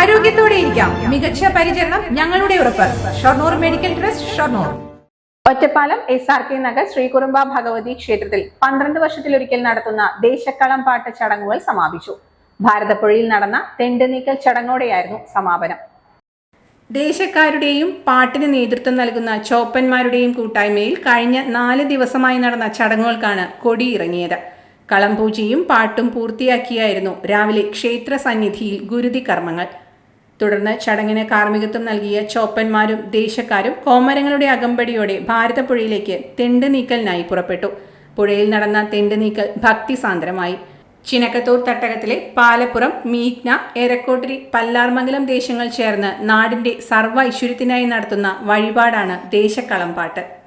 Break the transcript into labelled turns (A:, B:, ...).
A: ആരോഗ്യത്തോടെ ഇരിക്കാം. മികച്ച പരിചരണം ഞങ്ങളുടെ ഉറപ്പ്. Shoranur medical trust Shoranur.
B: Ottapalam S R K Nagar Sreekurumba Bhagavathi ക്ഷേത്രത്തിൽ പന്ത്രണ്ട് വർഷത്തിലൊരിക്കൽ നടത്തുന്ന ദേശക്കളം പാട്ട് ചടങ്ങുകൾ സമാപിച്ചു. ഭാരതപ്പുഴയിൽ നടന്ന തെണ്ട് നീക്കൽ ചടങ്ങോടെയായിരുന്നു സമാപനം.
A: ദേശക്കാരുടെയും പാട്ടിന് നേതൃത്വം നൽകുന്ന ചോപ്പന്മാരുടെയും കൂട്ടായ്മയിൽ കഴിഞ്ഞ നാല് ദിവസമായി നടന്ന ചടങ്ങുകൾക്കാണ് കൊടിയിറങ്ങിയത്. കളംപൂജയും പാട്ടും പൂർത്തിയാക്കിയായിരുന്നു രാവിലെ ക്ഷേത്ര സന്നിധിയിൽ ഗുരുതി കർമ്മങ്ങൾ. തുടർന്ന് ചടങ്ങിന് കാർമ്മികത്വം നൽകിയ ചോപ്പന്മാരും ദേശക്കാരും കോമരങ്ങളുടെ അകമ്പടിയോടെ ഭാരതപ്പുഴയിലേക്ക് തെണ്ട് നീക്കലിനായി പുറപ്പെട്ടു. പുഴയിൽ നടന്ന തെണ്ട് നീക്കൽ ഭക്തിസാന്ദ്രമായി ചിനക്കത്തൂർ തട്ടകത്തിലെ പാലപ്പുറം മീഗ്ന എരക്കോട്ടിരി പല്ലാർമംഗലം ദേശങ്ങൾ ചേർന്ന് നാടിന്റെ സർവ ഐശ്വര്യത്തിനായി നടത്തുന്ന വഴിപാടാണ് ദേശക്കളം പാട്ട്.